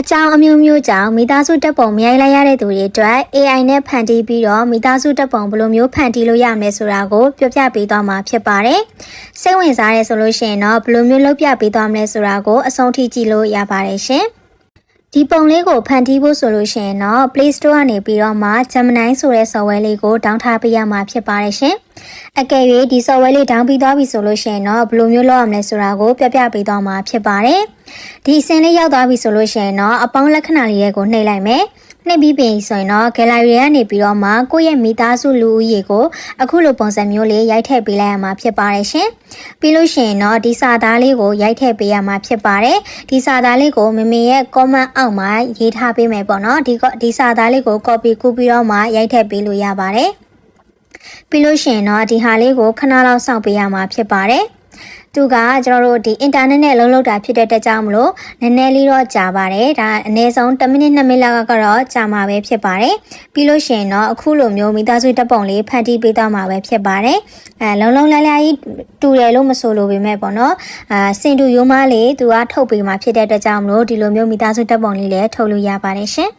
အကြောင်းအမျိုးမျိုးကြောင့်မိသားစုတပ်ပုံမရိုက်လိုက်ရတဲ့သူတွေအတွက် AI နဲ့ဖန်တီးပြီးတော့မိသားစုတပ်ပုံဘယ်လိုမျိုးဖန်တီးလို့ရမလဲဆိုတာကိုပြောပြပေးသွားမှာဖြစ်ပါတယ်။စိတ်ဝင်စားရဲဆိုလို့ရှိရင်တော့ဘယ်လိုမျိုးလုပ်ပြပေးသွားမလဲဆိုတာကိုအဆုံးထိကြည့်လို့ရပါတယ်ရှင်။ဒီပုံလေးကိုဖန်တီးဖို့ဆိုလို့ရှိရင်တော့ Play Store ကနေပြီးတော့မှ Gemini ဆိုတဲ့ software လေးကို download ထားပေးရမှာဖြစ်ပါတယ်ရှင်။အကယ်၍ဒီ software လေး download ပြီးသွားပြီဆိုလို့ရှိရင်တော့ဘယ်လိုမျိုးလုပ်ရမလဲဆိုတာကိုပြပြပေးသွားမှာဖြစ်ပါတယ်။ ဒီအစင်လေးရောက်သွားပြီဆိုလို့ရှိရင်တော့အပေါင်းလက္ခဏာလေးတွေကိုနှိပ်လိုက်မယ်။နှိပ်ပြီးပြင်ဆိုရင်တော့ gallery ကနေပြီးတော့မှကိုယ့်ရဲ့မိသားစုလူဦးရေကိုအခုလိုပုံစံမျိုးလေးရိုက်ထည့်ပေးလိုက်ရမှာဖြစ်ပါတယ်ရှင်။ပြီးလို့ရှိရင်တော့ဒီစာသားလေးကိုရိုက်ထည့်ပေးရမှာဖြစ်ပါတယ်။ဒီစာသားလေးကိုမမေရဲ့ comment အောက်မှာရေးထားပေးမယ်ပေါ့နော်။ဒီဒီစာသားလေးကို copy ကူးပြီးတော့မှရိုက်ထည့်ပေးလို့ရပါတယ်။ပြီးလို့ရှိရင်တော့ဒီဟာလေးကိုခဏလောက်စောင့်ပေးရမှာဖြစ်ပါတယ်။ သူကကျွန်တော်တို့ဒီ internet နဲ့လုံးလုံးတာဖြစ်တဲ့တက်ကြောင့်မလို့နည်းနည်းလေးတော့ကြာပါတယ်ဒါအနည်းဆုံး10မိနစ်2မိနစ်လောက်ကတော့ကြာမှာပဲဖြစ်ပါတယ်ပြီးလို့ရှိရင်တော့အခုလိုမျိုးမိသားစုတပ်ပုံလေးဖန်တီးပေးသွားမှာပဲဖြစ်ပါတယ်အဲလုံးလုံးလိုက်လိုက်တူတယ်လို့မဆိုလိုပေမဲ့ပေါ့နော်အာစင်တူရိုးမလေးသူကထုတ်ပေးမှာဖြစ်တဲ့အတွက်ကြောင့်မလို့ဒီလိုမျိုးမိသားစုတပ်ပုံလေးလည်းထုတ်လို့ရပါတယ်ရှင်